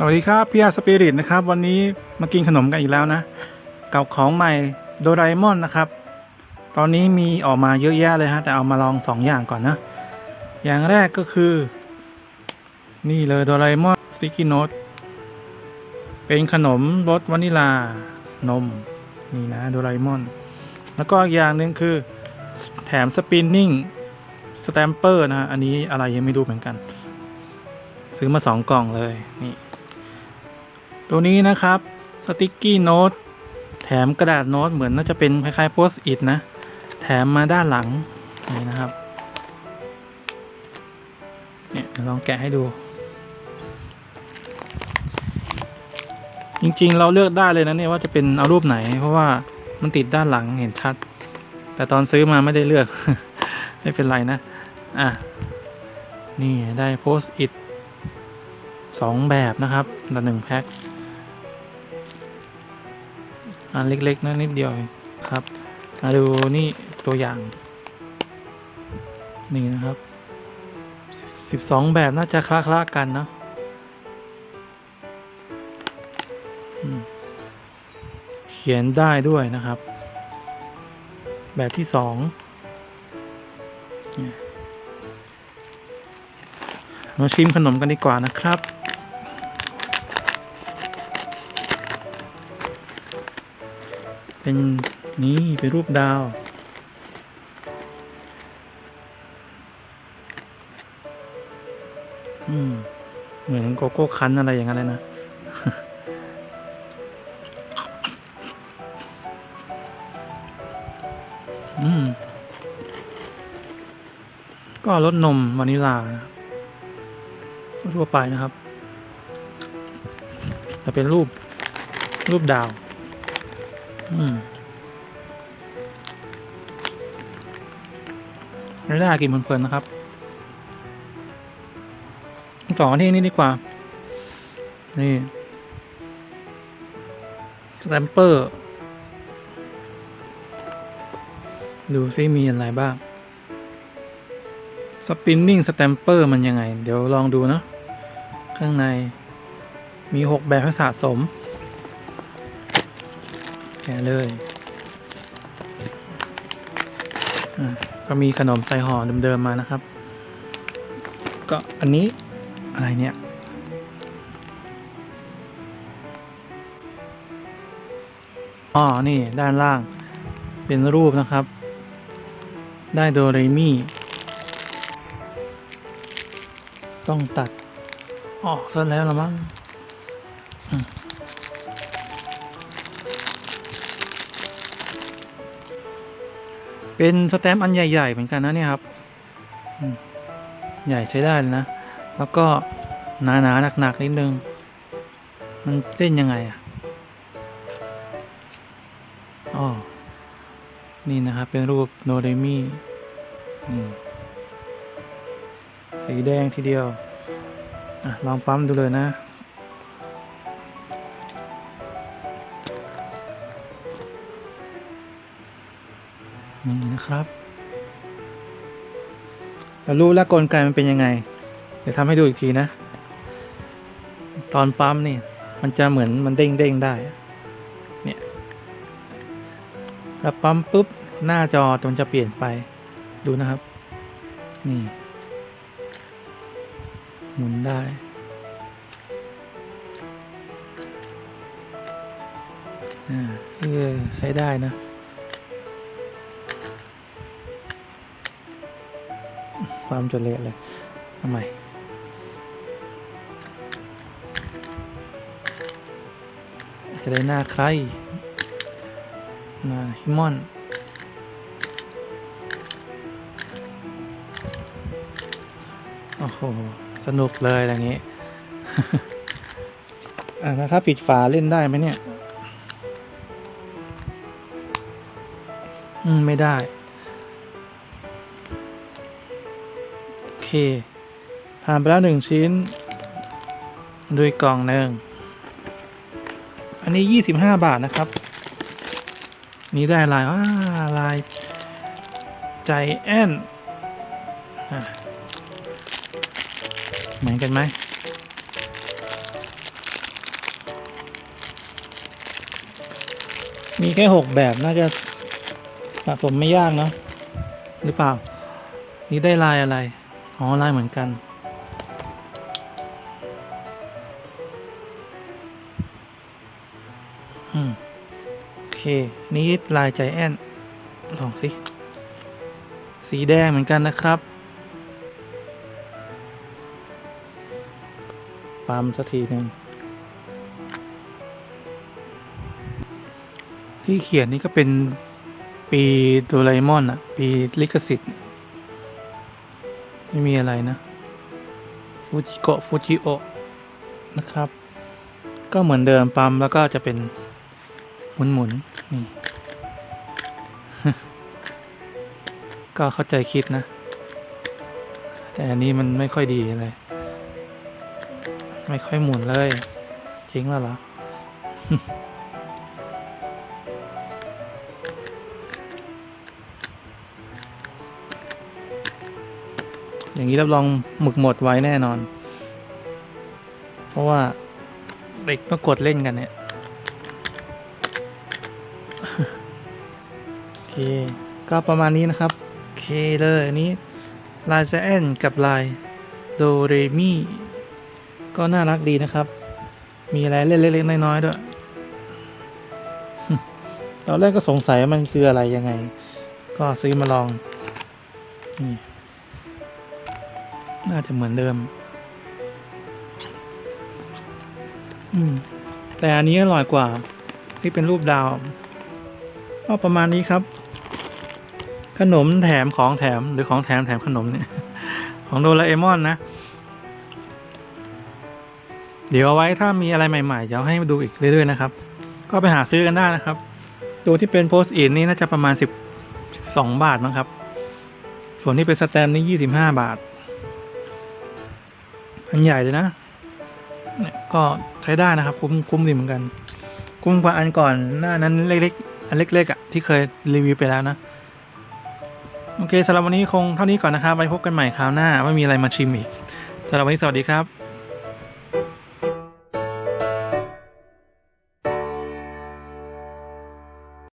สวัสดีครับพี่อาสปิริตนะครับ วันนี้มากินขนมกันอีกแล้วนะกับของใหม่โดราเอมอนนะครับ ตอนนี้มีออกมาเยอะแยะเลยฮะแต่เอามาลองสองอย่างก่อนนะ อย่างแรกก็คือ นี่เลยโดราเอมอนสติกกี้โนตเป็นขนมรสวานิลานม นี่นะโดราเอมอน แล้วก็อีกอย่างหนึ่งคือ แถมสปินนิ่งสแตมเปอร์นะฮะอันนี้อะไรยังไม่รู้เหมือนกัน ซื้อมาสองกล่องเลยนี่ ตัวนี้นะครับสติกกี้โน้ตแถมกระดาษโน้ตเหมือนน่าจะเป็นคล้ายๆโพสต์อิทนะ แถมมาด้านหลังนี่นะครับเนี่ยลองแกะให้ดู จริงๆเราเลือกได้เลยนะเนี่ยว่าจะเป็นเอารูปไหน เพราะว่ามันติดด้านหลังเห็นชัด แต่ตอนซื้อมาไม่ได้เลือก ไม่เป็นไรนะ อะ นี่ได้โพสต์อิทสองแบบนะครับต่อหนึ่งแพ็ค อันเล็กๆนะนิดเดียวครับมาดูนี่ตัวอย่าง นี่นะครับสิบสองแบบน่าจะคล้าๆกันเนาะเขียนได้ด้วยนะครับ แบบที่สองมาชิมขนมกันดีกว่านะครับ เป็นนี่เป็นรูปดาว อืม เหมือนโกโก้คันอะไรอย่างนั้นเลยนะอืม ก็รสนมวานิลลาทั่วไปนะครับ แต่เป็นรูปรูปดาว อืมไม่ได้กินเพลินๆนะครับต่อที่นี่ดีกว่า นี่สแตมเปอร์ ดูซิมีอะไรบ้าง สปินนิ่งสแตมเปอร์มันยังไง เดี๋ยวลองดูนะ ข้างในมีหกแบบให้สะสม กะเลยก็มีขนมใส่ห่อเดิมๆมานะครับ ก็อันนี้อะไรเนี่ย อ๋อ นี่ด้านล่างเป็นรูปนะครับ ได้โดเรมี่ ต้องตัดออกซะแล้วละมั้ง เป็นสแตมป์อันใหญ่ ๆ เหมือนกันนะเนี่ยครับ ใหญ่ใช้ได้เลยนะ แล้วก็หนาๆหนักๆนิดนึง มันเล่นยังไงอะอ๋อนี่นะครับ เป็นรูปโนเรมีนี่สีแดงทีเดียวอะลองปั๊มดูเลยนะ นี่นะครับ เรารู้แล้วกลไกมันเป็นยังไง เดี๋ยวทำให้ดูอีกทีนะ ตอนปั๊มนี่ มันจะเหมือนมันเด้งเด้งๆได้ เนี่ยแล้วปั๊มปุ๊บหน้าจอมันจะเปลี่ยนไป ดูนะครับ นี่ หมุนได้อ่าเออใช้ได้นะ ความจนเละเลยทำไมจะได้หน้าใครหน้าฮิมอนโอ้โห สนุกเลยอย่างนี้ อ่าแล้วถ้าปิดฝาเล่นได้ไหมเนี่ย อืม ไม่ได้ คผ่านไปแล้วหนึ่งชิ้นด้วยกล่องหนึ่งอันนี้ยี่สิบห้าบาทนะครับ นี่ได้ลายว่าลายใจแอนเหมือนกันไหมมีแค่หกแบบน่าจะสะสมไม่ยากเนาะหรือเปล่า นี่ได้ลายอะไร อ๋อลายเหมือนกัน อืม โอเค นี่ลายใจแอนลอง สิ สีแดงเหมือนกันนะครับ ปั๊มสักทีหนึ่งที่เขียนนี่ก็เป็นปีโดราเอมอนอะปีลิขสิทธิ์ ไม่มีอะไรนะฟูจิโกะฟูจิโอะนะครับ ก็เหมือนเดิมปั๊มแล้วก็จะเป็นหมุนหมุนนี่ ก็เข้าใจคิดนะ แต่อันนี้มันไม่ค่อยดีเลย ไม่ค่อยหมุนเลยจริงแล้วหรอ อย่างนี้รับรองหมึกหมดไว้แน่นอน เพราะว่าเด็กมากดเล่นกันเนี่ยโอเค ก็ประมาณนี้นะครับ โอเคเลยอันนี้ลายแซนกับลายโดเรมีก็น่ารักดีนะครับ มีอะไรเล็กๆน้อยๆด้วยตอนแรกก็สงสัยว่ามันคืออะไรยังไง ก็ซื้อมาลองนี่ น่าจะเหมือนเดิม อืม แต่อันนี้อร่อยกว่า ที่เป็นรูปดาว ก็ประมาณนี้ครับ ขนมแถมของแถมหรือของแถมแถมขนมเนี่ย ของโดราเอมอนนะ เดี๋ยวเอาไว้ถ้ามีอะไรใหม่ๆจะเอาให้มาดูอีกเรื่อยๆนะครับ ก็ไปหาซื้อกันได้นะครับ ตัวที่เป็นโพสต์อินนี่น่าจะประมาณสิบสองบาทมั้งครับ ส่วนที่เป็นสแตมป์นี่ยี่สิบห้าบาท อันใหญ่เลยนะเนี่ยก็ใช้ได้นะครับ คุ้มคุ้มดีเหมือนกัน คุ้มกว่าอันก่อนหน้านั้นเล็กๆอันเล็กๆอะที่เคยรีวิวไปแล้วนะโอเคสำหรับวันนี้คงเท่านี้ก่อนนะครับไว้พบกันใหม่คราวหน้าว่ามีอะไรมาชิมอีกสำหรับวันนี้สวัสดีครับ